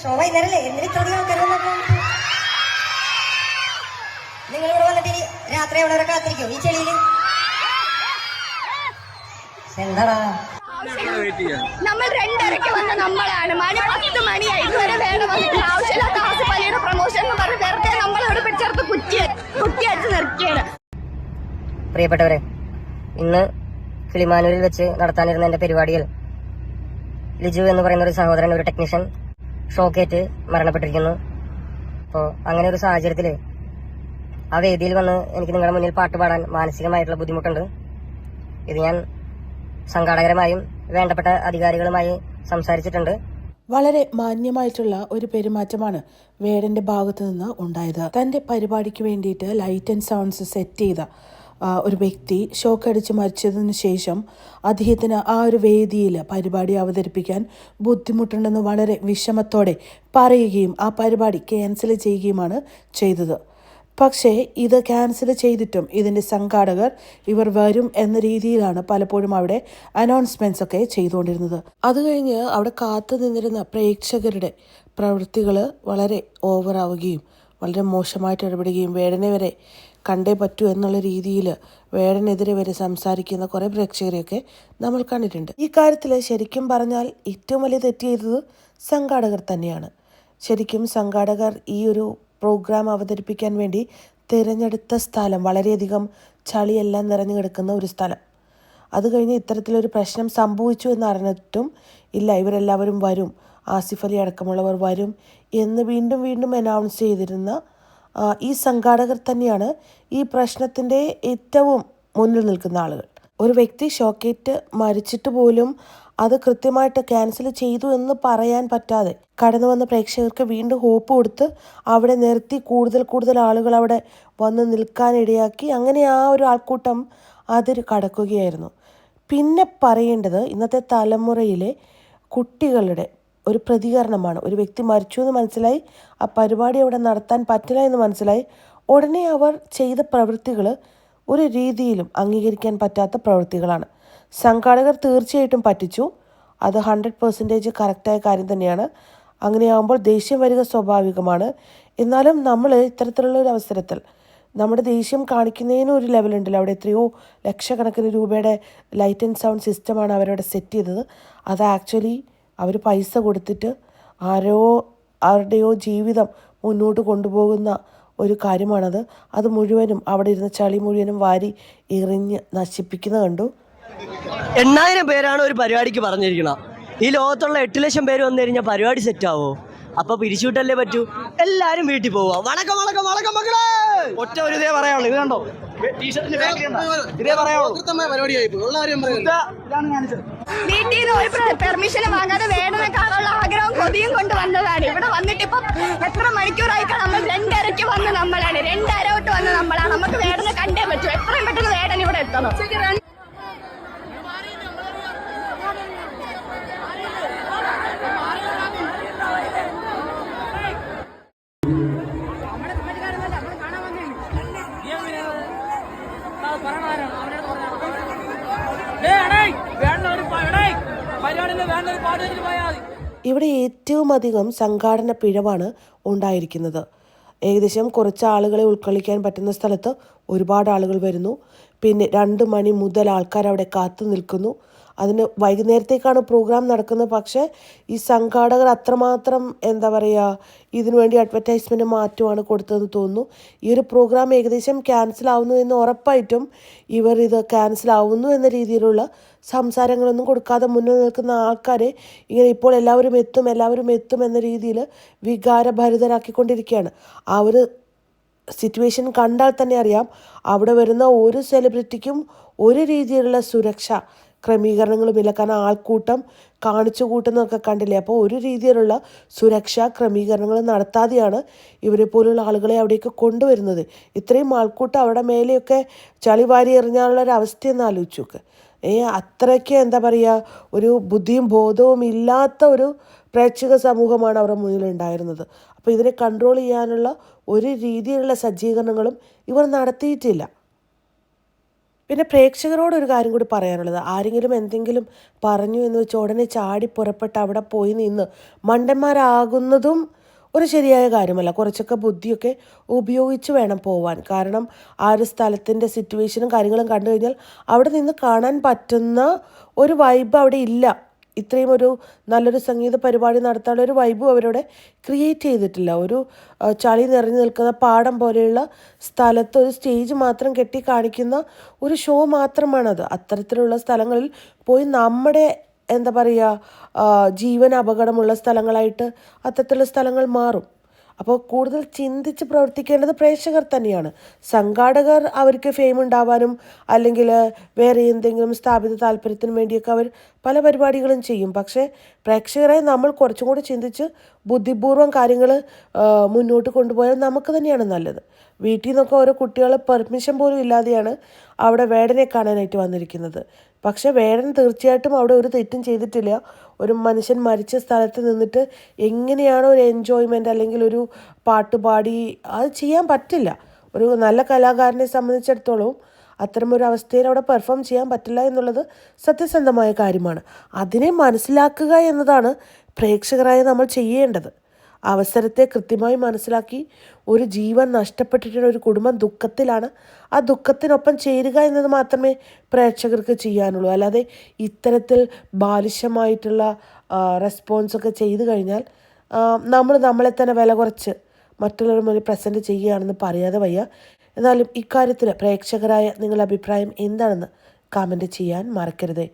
Show വൈകുന്നേരല്ലേ? എന്തിനു ഇത്ര അധികം ആൾക്കാർ നിങ്ങൾ ഇവിടെ വന്നിട്ട് ഇനി രാത്രി അവിടെ വരെ കാത്തിരിക്കോ? ഈ ചെളിയിൽ എന്താടാ? നമ്മൾ രണ്ടരയ്ക്ക് വന്ന നമ്മളാണ്. മണി പത്ത് മണിയായി. ഇതുവരെ വേണം ആവശ്യമില്ലാത്ത ആസിഫലിയുടെ പ്രൊമോഷൻ എന്ന് പറഞ്ഞ് വെറുതെ നമ്മളിവിടെ പിടിച്ചെടുത്ത് കുറ്റി കുറ്റിയടിച്ച് നിർത്തിയാണ്. പ്രിയപ്പെട്ടവരെ ഇന്ന് കിളിമാനൂരിൽ വെച്ച് നടത്താനിരുന്ന എന്റെ പരിപാടിയിൽ ലിജു എന്ന് പറയുന്ന ഒരു സഹോദരൻ ഒരു ടെക്നീഷ്യൻ ഷോക്കേറ്റ് മരണപ്പെട്ടിരിക്കുന്നു. അപ്പോൾ അങ്ങനെ ഒരു സാഹചര്യത്തിൽ ആ വേദിയിൽ വന്ന് എനിക്ക് നിങ്ങളുടെ മുന്നിൽ പാട്ട് പാടാൻ മാനസികമായിട്ടുള്ള ബുദ്ധിമുട്ടുണ്ട്. ഇത് ഞാൻ സംഘാടകരമായും വേണ്ടപ്പെട്ട അധികാരികളുമായി സംസാരിച്ചിട്ടുണ്ട്. വളരെ മാന്യമായിട്ടുള്ള ഒരു പെരുമാറ്റമാണ് വേടന്റെ ഭാഗത്തു നിന്ന് ഉണ്ടായത്. തന്റെ പരിപാടിക്ക് വേണ്ടിയിട്ട് ലൈറ്റ് ആൻഡ് സൗണ്ട്സ് സെറ്റ് ചെയ്ത ഒരു വ്യക്തി ഷോക്കടിച്ച് മരിച്ചതിന് ശേഷം അദ്ദേഹത്തിന് ആ ഒരു വേദിയിൽ പരിപാടി അവതരിപ്പിക്കാൻ ബുദ്ധിമുട്ടുണ്ടെന്ന് വളരെ വിഷമത്തോടെ പറയുകയും ആ പരിപാടി ക്യാൻസൽ ചെയ്യുകയുമാണ് ചെയ്തത്. പക്ഷേ ഇത് ക്യാൻസൽ ചെയ്തിട്ടും ഇതിന്റെ സംഘാടകർ ഇവർ വരും എന്ന രീതിയിലാണ് പലപ്പോഴും അവിടെ അനൗൺസ്മെന്റ്സ് ഒക്കെ ചെയ്തുകൊണ്ടിരുന്നത്. അത് കഴിഞ്ഞ് അവിടെ കാത്തു നിന്നിരുന്ന പ്രേക്ഷകരുടെ പ്രവൃത്തികൾ വളരെ ഓവറാവുകയും വളരെ മോശമായിട്ട് ഇടപെടുകയും വേടനെ വരെ കണ്ടേ പറ്റൂ എന്നുള്ള രീതിയിൽ വേടനെതിരെ വരെ സംസാരിക്കുന്ന കുറേ പ്രേക്ഷകരെയൊക്കെ നമ്മൾ കണ്ടിട്ടുണ്ട്. ഈ കാര്യത്തിൽ ശരിക്കും പറഞ്ഞാൽ ഏറ്റവും വലിയ തെറ്റ് ചെയ്തത് സംഘാടകർ തന്നെയാണ്. ശരിക്കും സംഘാടകർ ഈ ഒരു പ്രോഗ്രാം അവതരിപ്പിക്കാൻ വേണ്ടി തിരഞ്ഞെടുത്ത സ്ഥലം വളരെയധികം ചളിയെല്ലാം നിറഞ്ഞു കിടക്കുന്ന ഒരു സ്ഥലം. അത് കഴിഞ്ഞ് ഇത്തരത്തിലൊരു പ്രശ്നം സംഭവിച്ചു എന്നറിഞ്ഞിട്ടും ഇല്ല ഇവരെല്ലാവരും വരും ആസിഫ് അലി അടക്കമുള്ളവർ വരും എന്ന് വീണ്ടും വീണ്ടും അനൗൺസ് ചെയ്തിരുന്ന ഈ സംഘാടകർ തന്നെയാണ് ഈ പ്രശ്നത്തിന്റെ ഏറ്റവും മുന്നിൽ നിൽക്കുന്ന ആളുകൾ. ഒരു വ്യക്തി ഷോക്കേറ്റ് മരിച്ചിട്ട് പോലും അത് കൃത്യമായിട്ട് ക്യാൻസൽ ചെയ്തു എന്ന് പറയാൻ പറ്റാതെ കടന്നു വന്ന പ്രേക്ഷകർക്ക് വീണ്ടും ഹോപ്പ് കൊടുത്ത് അവിടെ നിർത്തി കൂടുതൽ കൂടുതൽ ആളുകൾ അവിടെ വന്ന് നിൽക്കാനിടയാക്കി അങ്ങനെ ആ ഒരു ആൾക്കൂട്ടം അതിൽ കടക്കുകയായിരുന്നു. പിന്നെ പറയേണ്ടത് ഇന്നത്തെ തലമുറയിലെ കുട്ടികളുടെ ഒരു പ്രതികരണമാണ്. ഒരു വ്യക്തി മരിച്ചു എന്ന് മനസ്സിലായി. ആ പരിപാടി അവിടെ നടത്താൻ പറ്റില്ല എന്ന് മനസ്സിലായി. ഉടനെ അവർ ചെയ്ത പ്രവൃത്തികൾ ഒരു രീതിയിലും അംഗീകരിക്കാൻ പറ്റാത്ത പ്രവൃത്തികളാണ്. സംഘാടകർ തീർച്ചയായിട്ടും പറ്റിച്ചു. അത് ഹൺഡ്രഡ് പെർസെന്റേജ് കറക്റ്റായ കാര്യം തന്നെയാണ്. അങ്ങനെയാകുമ്പോൾ ദേഷ്യം വരിക സ്വാഭാവികമാണ്. എന്നാലും നമ്മൾ ഇത്തരത്തിലുള്ള ഒരു അവസരത്തിൽ നമ്മുടെ ദേഷ്യം കാണിക്കുന്നതിനും ഒരു ലെവലുണ്ടല്ലോ അവിടെ എത്രയോ ലക്ഷക്കണക്കിന് രൂപയുടെ ലൈറ്റ് ആൻഡ് സൗണ്ട് സിസ്റ്റമാണ് അവരവിടെ സെറ്റ് ചെയ്തത്. അത് ആക്ച്വലി അവർ പൈസ കൊടുത്തിട്ട് ആരോ ആരുടെയോ ജീവിതം മുന്നോട്ട് കൊണ്ടുപോകുന്ന ഒരു കാര്യമാണത്. അത് മുഴുവനും അവിടെ ഇരുന്ന ചളി മുഴുവനും വാരി എറിഞ്ഞ് നശിപ്പിക്കുന്ന കണ്ടു. എണ്ണായിരം പേരാണ് ഒരു പരിപാടിക്ക് പറഞ്ഞിരിക്കുന്നത് ഈ ലോകത്തുള്ള എട്ട് ലക്ഷം പേര് വന്നു കഴിഞ്ഞാൽ പരിപാടി സെറ്റാവോ അപ്പൊ പിരിച്ചുവിട്ടല്ലേ പറ്റൂ? എല്ലാരും വീട്ടിൽ പോവാ വണക്കം വണക്കം വണക്കം മക്കളെ! ഒറ്റ ഒരു ഇതേ പറയാനുള്ളൂ ഇത് കണ്ടോ? ഇതേ വീട്ടിൽ നിന്ന് ഒരു പെർമിഷൻ വാങ്ങാതെ വേണമെന്ന് കാണാനുള്ള ആഗ്രഹവും കൊതിയും കൊണ്ട് വന്നതാണ് ഇവിടെ വന്നിട്ട് ഇപ്പൊ എത്ര മണിക്കൂറായി കാണാം നമ്മൾ രണ്ടരയ്ക്ക് വന്ന് നമ്മളാണ്. രണ്ടര തൊട്ട് വന്ന് നമ്മളാണ്. നമുക്ക് വേടനെ കണ്ടേ പറ്റൂ. എത്രയും പെട്ടെന്ന് വേടൻ ഇവിടെ എത്തണം. ഇവിടെ ഏറ്റവും അധികം സംഘാടന പിഴവാണ് ഉണ്ടായിരിക്കുന്നത്. ഏകദേശം കുറച്ച് ആളുകളെ ഉൾക്കൊള്ളിക്കാൻ പറ്റുന്ന സ്ഥലത്ത് ഒരുപാട് ആളുകൾ വരുന്നു. പിന്നെ രണ്ട് മണി മുതൽ ആൾക്കാർ അവിടെ കാത്തു നിൽക്കുന്നു. അതിന് വൈകുന്നേരത്തേക്കാണ് പ്രോഗ്രാം നടക്കുന്നത്. പക്ഷേ ഈ സംഘാടകർ അത്രമാത്രം എന്താ പറയുക ഇതിനു വേണ്ടി അഡ്വർടൈസ്മെന്റ് മാറ്റമാണ് കൊടുത്തതെന്ന് തോന്നുന്നു. ഈ ഒരു പ്രോഗ്രാം ഏകദേശം ക്യാൻസൽ ആവുന്നു എന്ന് ഉറപ്പായിട്ടും ഇവർ ഇത് ക്യാൻസൽ ആവുന്നു എന്ന രീതിയിലുള്ള സംസാരങ്ങളൊന്നും കൊടുക്കാതെ മുന്നിൽ നിൽക്കുന്ന ആൾക്കാരെ ഇങ്ങനെ ഇപ്പോൾ എല്ലാവരും എത്തും എല്ലാവരും എത്തും എന്ന രീതിയിൽ വികാരഭരിതരാക്കിക്കൊണ്ടിരിക്കുകയാണ്. ആ ഒരു സിറ്റുവേഷൻ കണ്ടാൽ തന്നെ അറിയാം അവിടെ വരുന്ന ഒരു സെലിബ്രിറ്റിക്കും ഒരു രീതിയിലുള്ള സുരക്ഷ ക്രമീകരണങ്ങളുമില്ല കാരണം ആൾക്കൂട്ടം കാണിച്ചു കൂട്ടുന്നതൊക്കെ കണ്ടില്ലേ? അപ്പോൾ ഒരു രീതിയിലുള്ള സുരക്ഷാ ക്രമീകരണങ്ങൾ നടത്താതെയാണ് ഇവരെ പോലുള്ള ആളുകളെ അവിടേക്ക് കൊണ്ടുവരുന്നത്. ഇത്രയും ആൾക്കൂട്ടം അവിടെ മേലെയൊക്കെ ചളി വാരി എറിഞ്ഞാലുള്ള ഒരു അവസ്ഥയെന്ന് ആലോചിച്ച് ഏ അത്രയ്ക്ക് എന്താ പറയുക ഒരു ബുദ്ധിയും ബോധവും ഇല്ലാത്ത ഒരു പ്രേക്ഷക സമൂഹമാണ് അവരുടെ മുന്നിൽ ഉണ്ടായിരുന്നത്. അപ്പോൾ ഇതിനെ കൺട്രോൾ ചെയ്യാനുള്ള ഒരു രീതിയിലുള്ള സജ്ജീകരണങ്ങളും ഇവർ നടത്തിയിട്ടില്ല. പിന്നെ പ്രേക്ഷകരോട് ഒരു കാര്യം കൂടി പറയാനുള്ളത്. ആരെങ്കിലും എന്തെങ്കിലും പറഞ്ഞു എന്ന് വെച്ച് ഉടനെ ചാടി പുറപ്പെട്ട് അവിടെ പോയി നിന്ന് മണ്ടന്മാരാകുന്നതും ഒരു ശരിയായ കാര്യമല്ല. കുറച്ചൊക്കെ ബുദ്ധിയൊക്കെ ഉപയോഗിച്ച് വേണം പോവാൻ. കാരണം ആ ഒരു സ്ഥലത്തിന്റെ സിറ്റുവേഷനും കാര്യങ്ങളും കണ്ടു കഴിഞ്ഞാൽ അവിടെ നിന്ന് കാണാൻ പറ്റുന്ന ഒരു വൈബ് അവിടെ ഇല്ല. ഇത്രയും ഒരു നല്ലൊരു സംഗീത പരിപാടി നടത്താനുള്ള ഒരു വൈബും അവരവിടെ ക്രിയേറ്റ് ചെയ്തിട്ടില്ല. ഒരു ചളി നിറഞ്ഞു നിൽക്കുന്ന പാടം പോലെയുള്ള സ്ഥലത്ത് ഒരു സ്റ്റേജ് മാത്രം കെട്ടി കാണിക്കുന്ന ഒരു ഷോ മാത്രമാണത്. അത്തരത്തിലുള്ള സ്ഥലങ്ങളിൽ പോയി നമ്മുടെ എന്താ പറയുക ജീവൻ അപകടമുള്ള സ്ഥലങ്ങളായിട്ട് അത്തരത്തിലുള്ള സ്ഥലങ്ങൾ മാറും. അപ്പോൾ കൂടുതൽ ചിന്തിച്ച് പ്രവർത്തിക്കേണ്ടത് പ്രേക്ഷകർ തന്നെയാണ്. സംഘാടകർ അവർക്ക് ഫെയിം ഉണ്ടാവാനും അല്ലെങ്കിൽ വേറെ എന്തെങ്കിലും സ്ഥാപിത താല്പര്യത്തിന് വേണ്ടിയൊക്കെ അവർ പല പരിപാടികളും ചെയ്യും. പക്ഷേ പ്രേക്ഷകരായി നമ്മൾ കുറച്ചും കൂടി ചിന്തിച്ച് ബുദ്ധിപൂർവം കാര്യങ്ങൾ മുന്നോട്ട് കൊണ്ടുപോയാൽ നമുക്ക് തന്നെയാണ് നല്ലത്. വീട്ടിൽ നിന്നൊക്കെ ഓരോ കുട്ടികൾ പെർമിഷൻ പോലും ഇല്ലാതെയാണ് അവിടെ വേടനെ കാണാനായിട്ട് വന്നിരിക്കുന്നത്. പക്ഷെ വേടൻ തീർച്ചയായിട്ടും അവിടെ ഒരു തെറ്റും ചെയ്തിട്ടില്ല. ഒരു മനുഷ്യൻ മരിച്ച സ്ഥലത്ത് നിന്നിട്ട് എങ്ങനെയാണ് ഒരു എൻജോയ്മെന്റ് അല്ലെങ്കിൽ ഒരു പാട്ട് പാടി അത് ചെയ്യാൻ പറ്റില്ല. ഒരു നല്ല കലാകാരനെ സംബന്ധിച്ചിടത്തോളം അത്തരമൊരു അവസ്ഥയിൽ അവിടെ പെർഫോം ചെയ്യാൻ പറ്റില്ല എന്നുള്ളത് സത്യസന്ധമായ കാര്യമാണ്. അതിനെ മനസ്സിലാക്കുക എന്നതാണ് പ്രേക്ഷകരായ നമ്മൾ ചെയ്യേണ്ടത്. അവസരത്തെ കൃത്യമായി മനസ്സിലാക്കി ഒരു ജീവൻ നഷ്ടപ്പെട്ടിട്ടുള്ള ഒരു കുടുംബം ദുഃഖത്തിലാണ്. ആ ദുഃഖത്തിനൊപ്പം ചേരുക എന്നത് മാത്രമേ പ്രേക്ഷകർക്ക് ചെയ്യാനുള്ളൂ. അല്ലാതെ ഇത്തരത്തിൽ ബാലിശമായിട്ടുള്ള റെസ്പോൺസൊക്കെ ചെയ്തു കഴിഞ്ഞാൽ നമ്മൾ നമ്മളെ തന്നെ വില കുറച്ച് മറ്റുള്ളവർ മുന്നിൽ പ്രസന്റ് ചെയ്യുകയാണെന്ന് പറയാതെ വയ്യ. എന്നാലും ഇക്കാര്യത്തിൽ പ്രേക്ഷകരായ നിങ്ങളുടെ അഭിപ്രായം എന്താണെന്ന് കമന്റ് ചെയ്യാൻ മറക്കരുത്.